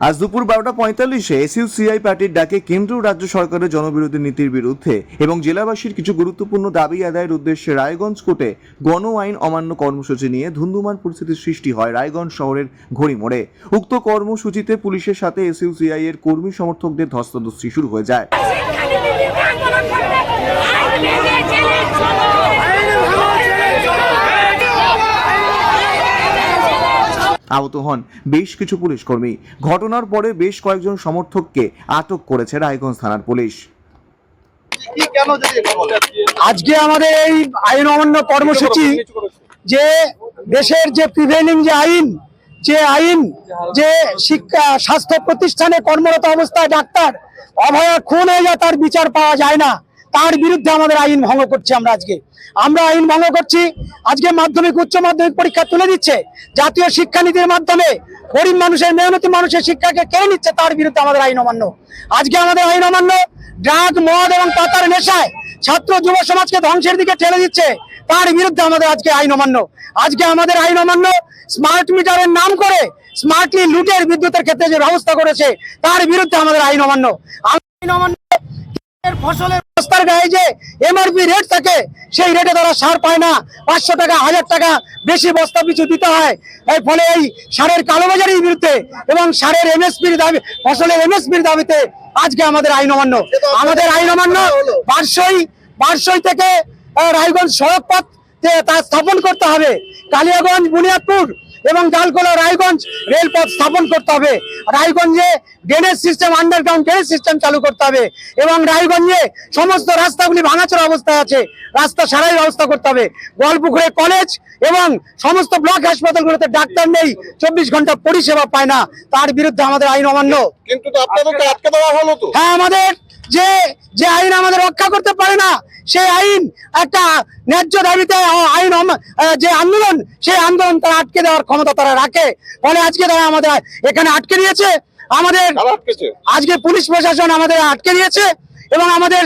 আজ দুপুর বারোটা পঁয়তাল্লিশে এসইউসিআই পার্টির ডাকে কেন্দ্র রাজ্য সরকারের জনবিরোধী নীতির বিরুদ্ধে এবং জেলাবাসীর কিছু গুরুত্বপূর্ণ দাবি আদায়ের উদ্দেশ্যে রায়গঞ্জ কোর্টে গণ আইন অমান্য কর্মসূচি নিয়ে ধুন্ধুমান পরিস্থিতির সৃষ্টি হয় রায়গঞ্জ শহরের ঘড়িমোড়ে উক্ত কর্মসূচিতে পুলিশের সাথে এসইউসিআই এর কর্মী সমর্থকদের ধস্তাধস্তি শুরু হয়ে যায় আন্দোলন করবে আইন মেনে জেলে চলো আহত হন বেশ কিছু পুলিশ কর্মী ঘটনার পরে বেশ কয়েকজন সমর্থককে আটক করেছে রায়গঞ্জ থানার পুলিশ? আজকে আমাদের এই আইন অমান্য কর্মসূচি যে দেশের যে প্রিভেলিং যে আইন যে আইন, যে শিক্ষা, স্বাস্থ্য প্রতিষ্ঠানে কর্মরত অবস্থায় ডাক্তার অভয়া খুন হয়ে যায়, তার বিচার পাওয়া যায় না তার বিরুদ্ধে আমাদের আইন ভঙ্গ করছি আমরা আজকে। আমরা আইন ভঙ্গ করছি, আজকে মাধ্যমিক, উচ্চ মাধ্যমিক পরীক্ষা তুলে দিচ্ছে, জাতীয় শিক্ষানীতির মাধ্যমে গরিব মানুষের, মেহনতি মানুষের শিক্ষাকে কেড়ে নিচ্ছে তার বিরুদ্ধে আমাদের আইন অমান্য? আজকে আমাদের আইন অমান্য ড্রাগ, মদ এবং পাতার নেশায় ছাত্র যুব সমাজকে ধ্বংসের দিকে ঠেলে দিচ্ছে, তার বিরুদ্ধে আমাদের আজকে আইন অমান্য। আজকে আমাদের আইন অমান্য স্মার্ট মিটারের নাম করে স্মার্টলি লুটের বিদ্যুতের ক্ষেত্রে যে ব্যবস্থা করেছে, তার বিরুদ্ধে আমাদের আইন অমান্য। আইন অমান্য, ফসলের বস্তার গায়ে যে এমআরপি রেট থাকে, সেই রেটে তারা সার পায় না। পাঁচশো টাকা, হাজার টাকা বেশি বস্তা পিছু দিতে হয়। এর ফলে এই সারের কালোবাজারির বিরুদ্ধে এবং সারের এমএসপির দাবি, ফসলের এমএসপির দাবিতে আজকে আমাদের আইন অমান্য। আমাদের আইন অমান্য বারসই বারসই থেকে রায়গঞ্জ সড়ক পথ তা স্থাপন করতে হবে। কালিয়াগঞ্জ বুনিয়াদপুর এবং ডালকোলা রায়গঞ্জ রেলপথ স্থাপন করতে হবে। রায়গঞ্জে drainage system underground drainage system চালু করতে হবে এবং রায়গঞ্জে সমস্ত রাস্তাগুলি ভাঙাচোরা অবস্থায় আছে। রাস্তা সারাই ব্যবস্থা করতে হবে। গোয়ালপুকুরে কলেজ এবং সমস্ত ব্লক হাসপাতালগুলোতে ডাক্তার নেই চব্বিশ ঘণ্টা পরিষেবা পায় না। তার বিরুদ্ধে আমাদের আইন অমান্য। কিন্তু আটকে দেওয়া হলো তো। হ্যাঁ আমাদের যে যে আইন আমাদের রক্ষা করতে পারে না সেই আইন একটা ন্যায্য দাবিতে আইন যে আন্দোলন সেই আন্দোলন তারা আটকে দেওয়ার ক্ষমতা তারা রাখে। ফলে আজকে তারা আমাদের এখানে আটকে দিয়েছে। আমাদের আজকে পুলিশ প্রশাসন আমাদের আটকে দিয়েছে এবং আমাদের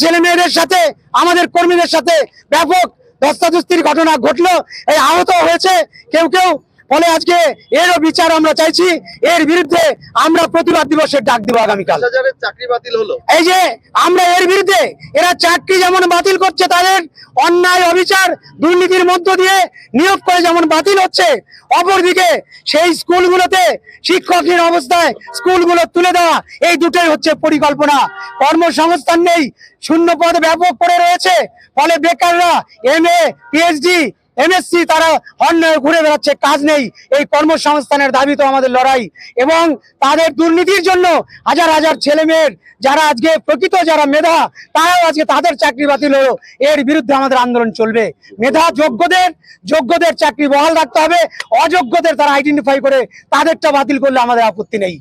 ছেলে মেয়েদের সাথে আমাদের কর্মীদের সাথে ব্যাপক ধস্তাধস্তির ঘটনা ঘটলো। এই আহত হয়েছে কেউ কেউ। ফলে আজকে এরও বিচার আমরা চাইছি এর বিরুদ্ধে আমরা প্রতিবাদ দিবসের ডাক দিব আগামীকাল। চাকরি বাতিল হলো। এই যে আমরা এর বিরুদ্ধে এরা চাকরি যেমন বাতিল করছে তাদের অন্যায় অবিচার দুর্নীতির মধ্য দিয়ে নিয়োগ করে যেমন বাতিল হচ্ছে অপরদিকে সেই স্কুলগুলোতে শিক্ষকের অবস্থায় স্কুলগুলো তুলে দেওয়া এই দুটোই হচ্ছে পরিকল্পনা। কর্মসংস্থান নেই শূন্য পদ ব্যাপক পড়ে রয়েছে ফলে বেকাররা এম এ পিএইচডি এমএসসি তারা অন্যায় ঘুরে বেড়াচ্ছে, কাজ নেই। এই কর্মসংস্থানের দাবি তো আমাদের লড়াই। এবং তাদের দুর্নীতির জন্য হাজার হাজার ছেলে মেয়ের যারা আজকে প্রকৃত যারা মেধা, তারাও আজকে তাদের চাকরি বাতিল হলো। এর বিরুদ্ধে আমাদের আন্দোলন চলবে। মেধা যোগ্যদের যোগ্যদের চাকরি বহাল রাখতে হবে। অযোগ্যদের তারা আইডেন্টিফাই করে তাদেরটা বাতিল করলে আমাদের আপত্তি নেই।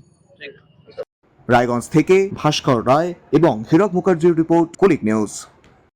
রায়গঞ্জ থেকে ভাস্কর রায় এবং হীরক মুখার্জির রিপোর্ট কলিক নিউজ।